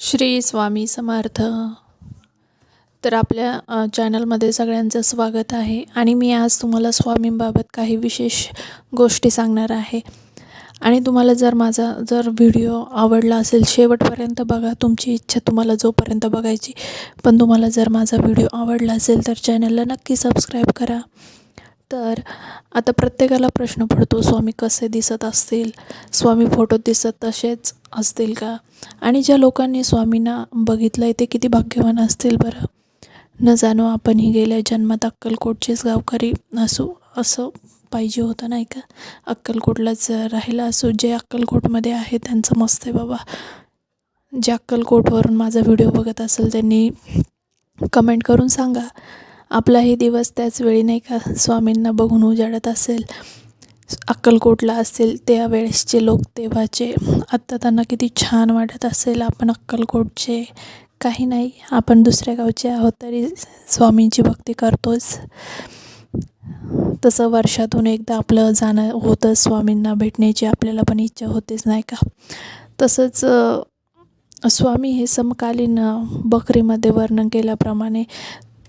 श्री स्वामी समर्थ. तर आपल्या चॅनलमध्ये सगळ्यांचं स्वागत आहे. आणि मी आज तुम्हाला स्वामींबाबत काही विशेष गोष्टी सांगणार आहे. आणि तुम्हाला जर माझा जर व्हिडिओ आवडला असेल शेवटपर्यंत बघा. तुमची इच्छा तुम्हाला जोपर्यंत बघायची पण तुम्हाला जर माझा व्हिडिओ आवडला असेल तर चॅनलला नक्की सबस्क्राईब करा. तर आता प्रत्येकाला प्रश्न पडतो स्वामी कसे दिसत असतील? स्वामी फोटोत दिसत तसेच असतील का? आणि ज्या लोकांनी स्वामींना बघितलं आहे ते किती भाग्यवान असतील बरं? न जाणो आपणही गेल्या जन्मात अक्कलकोटचेच गावकरी असू असं पाहिजे होतं नाही का? अक्कलकोटलाच राहिलं असो जे अक्कलकोटमध्ये आहे त्यांचं मस्त आहे बाबा. जे अक्कलकोटवरून माझा व्हिडिओ बघत असेल त्यांनी कमेंट करून सांगा. आपलाही दिवस त्याच वेळी नाही का स्वामींना बघून उजाडत असेल. अक्कलकोटला असेल त्यावेळेसचे लोक तेव्हाचे. आत्ता त्यांना किती छान वाटत असेल आपण अक्कलकोटचे. काही नाही आपण दुसऱ्या गावचे आहोत तरी स्वामींची भक्ती करतोच. तसं वर्षातून एकदा आपलं जाणं होतं स्वामींना भेटण्याची आपल्याला पण इच्छा होतेच नाही का? तसंच स्वामी हे समकालीन बकरीमध्ये वर्णन केल्याप्रमाणे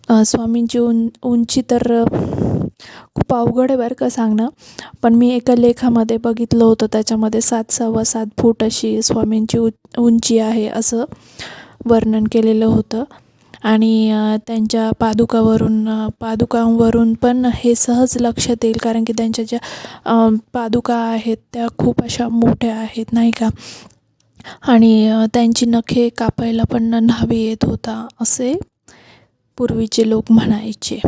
स्वामींची उं उंची तर खूप अवघड आहे बरं का सांगणं. पण मी एका लेखामध्ये बघितलं होतं त्याच्यामध्ये सात सव्वा सात फूट अशी स्वामींची उ उंची आहे असं वर्णन केलेलं होतं. आणि त्यांच्या पादुकावरून पादुकांवरून पण हे सहज लक्षात येईल कारण की त्यांच्या ज्या पादुका आहेत त्या खूप अशा मोठ्या आहेत नाही का? आणि त्यांची नखे कापायला पण न्हावी येत होता असे पूर्वीचे लोक म्हणायचे.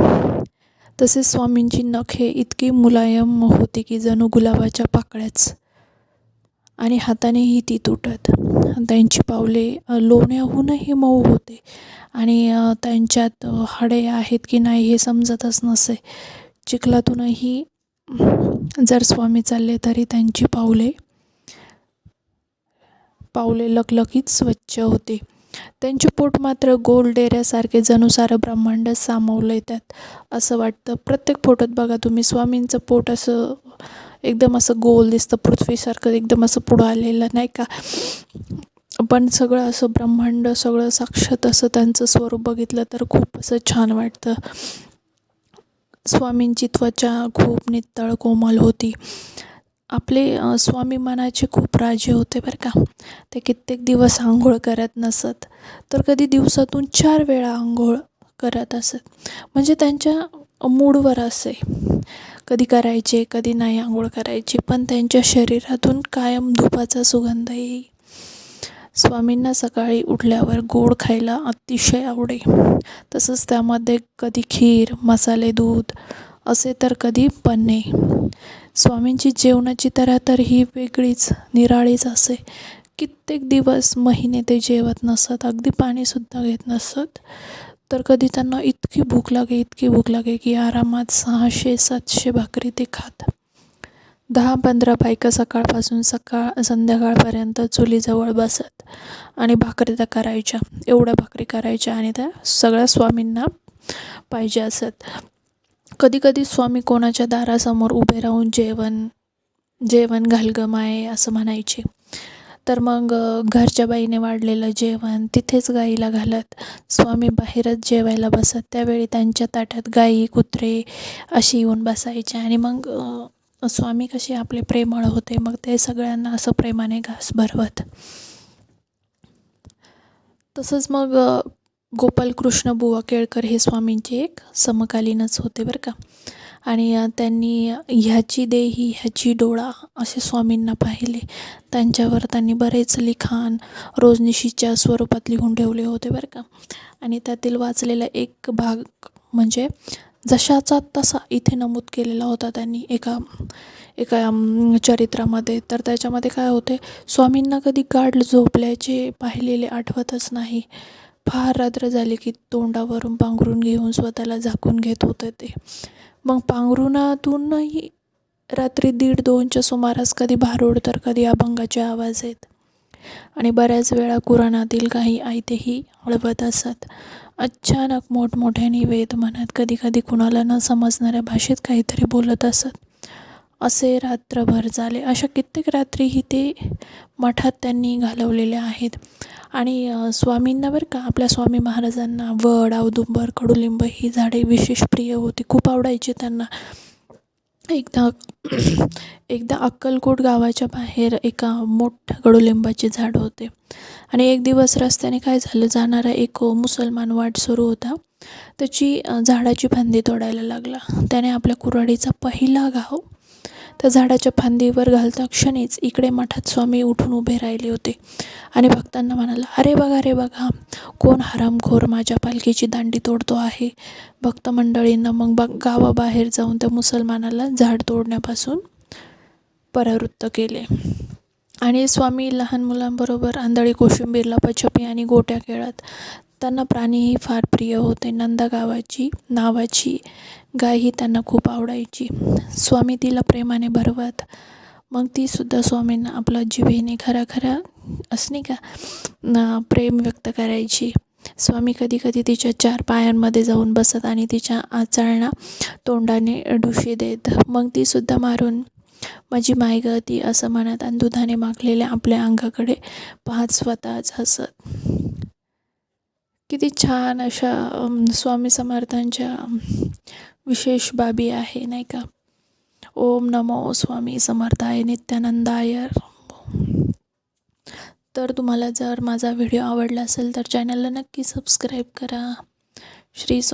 तसेच स्वामींची नख हे इतकी मुलायम होती की जणू गुलाबाच्या पाकळ्याच आणि हातानेही ती तुटत. त्यांची पावले लोण्याहूनही मऊ होते आणि त्यांच्यात हाडे आहेत की नाही हे समजतच नसे. चिखलातूनही जर स्वामी चालले तरी त्यांची पावले पावले लकलकीत स्वच्छ होते. त्यांचे पोट मात्र गोल डेऱ्यासारखे जणू सारं ब्रह्मांड सामावलं त्यात असं वाटतं. प्रत्येक फोटोत बघा तुम्ही स्वामींचं पोट असं एकदम असं गोल दिसतं पृथ्वीसारखं एकदम असं पुढं आलेलं नाही का? पण सगळं असं ब्रह्मांड सगळं साक्षात असं त्यांचं स्वरूप बघितलं तर खूप असं छान वाटतं. स्वामींची त्वचा खूप नितळ कोमल होती. आपले स्वामी मनाचे खूप राजे होते बरं का. ते कित्येक दिवस आंघोळ करत नसत तर कधी दिवसातून चार वेळा आंघोळ करत असत. म्हणजे त्यांच्या मूडवर असे. कधी करायचे कधी नाही आंघोळ करायची पण त्यांच्या शरीरातून कायम धुपाचा सुगंध येई स्वामींना सकाळी उठल्यावर गोड खायला अतिशय आवडे. तसंच त्यामध्ये कधी खीर मसाले दूध असे तर कधी पण नाही. स्वामींची जेवणाची तऱ्हा तर ही वेगळीच निराळीच असे. कित्येक दिवस महिने ते जेवत नसत अगदी पाणीसुद्धा घेत नसत. तर कधी त्यांना इतकी भूक लागे इतकी भूक लागे की आरामात सहाशे सातशे भाकरी ते खात. दहा पंधरा बायका सकाळपासून सकाळ संध्याकाळपर्यंत चुलीजवळ बसत आणि भाकरी त्या करायच्या. एवढ्या भाकरी करायच्या आणि त्या सगळ्या स्वामींना पाहिजे असत. कधी कधी स्वामी कोणाच्या दारासमोर उभे राहून जेवण जेवण घालगमाय असं म्हणायचे. तर मग घरच्या बाईने वाढलेलं जेवण तिथेच गाईला घालत स्वामी बाहेरच जेवायला बसत. त्यावेळी त्यांच्या ताटात गाई कुत्रे अशी येऊन बसायचे आणि मग स्वामी कसे आपले प्रेमळ होते मग ते सगळ्यांना असं प्रेमाने घास भरवत. तसंच मग गोपालकृष्ण बुवा केळकर हे स्वामींचे एक समकालीनच होते बरं का. आणि त्यांनी ह्याची देही ह्याची डोळा असे स्वामींना पाहिले. त्यांच्यावर त्यांनी बरेच लिखाण रोजनिशीच्या स्वरूपात लिहून ठेवले होते बरं का. आणि त्यातील वाचलेला एक भाग म्हणजे जशाचा तसा इथे नमूद केलेला होता त्यांनी एका एका चरित्रामध्ये. तर त्याच्यामध्ये काय होते स्वामींना कधी गाढ झोपल्याचे पाहिलेले आठवतच नाही. फार रात्र झाली की तोंडावरून पांघरून घेऊन स्वतःला झाकून घेत होते ते. मग पांघरुणातूनही रात्री दीड दोनच्या सुमारास कधी भारूड तर कधी अभंगाचे आवाज येत. आणि बऱ्याच वेळा कुराणातील काही आयतेही हळवत असत. अचानक मोठमोठ्याने वेद म्हणत कधी कधी कुणाला न समजणाऱ्या भाषेत काहीतरी बोलत असत. असे रात्रभर झाले. अशा कित्येक रात्रीही ते मठात त्यांनी घालवलेल्या आहेत. आणि स्वामींना बरं का आपल्या स्वामी महाराजांना वड औदुंबर कडुलिंब ही झाडे विशेष प्रिय होती. खूप आवडायची त्यांना. एकदा एकदा अक्कलकोट गावाच्या बाहेर एका मोठ्या कडुलिंबाचे झाड होते. आणि एक दिवस रस्त्याने काय झालं जाणारा एक मुसलमान वाट सुरू होता. त्याची झाडाची फांदी तोडायला लागला. त्याने आपल्या कुऱ्हाडीचा पहिला घाव त्या झाडाच्या फांदीवर घालता क्षणीच इकडे मठात स्वामी उठून उभे राहिले होते. आणि भक्तांना म्हणाला अरे बघा अरे बघा कोण हरामखोर माझ्या पालखीची दांडी तोडतो आहे? भक्त मंडळींना मग बा गावाबाहेर जाऊन त्या मुसलमानाला झाड तोडण्यापासून परावृत्त केले. आणि स्वामी लहान मुलांबरोबर आंधळी कोशिंबीर लपाछपी आणि गोट्या खेळत त्यांना प्राणीही फार प्रिय होते. नंदा गावाची नावाची गाय ही त्यांना खूप आवडायची. स्वामी तिला प्रेमाने भरवत. मग तीसुद्धा स्वामींना आपला जिभेने खरा खरा असणे नाही का प्रेम व्यक्त करायची. स्वामी कधी कधी तिच्या चार पायांमध्ये जाऊन बसत आणि तिच्या आचारणा तोंडाने डुशी देत. मग तीसुद्धा मारून माझी माय ती असं म्हणत आणि दुधाने माखलेल्या आपल्या अंगाकडे पाहत स्वतःच हसत. किती छान अशा स्वामी समर्थांच्या विशेष बाबी आहे नाही का? ओम नमो स्वामी समर्थाय नित्यानंदाय तर तुम्हाला जर माझा व्हिडिओ आवडला असेल तर चॅनलला नक्की सबस्क्राईब करा. श्री स्वा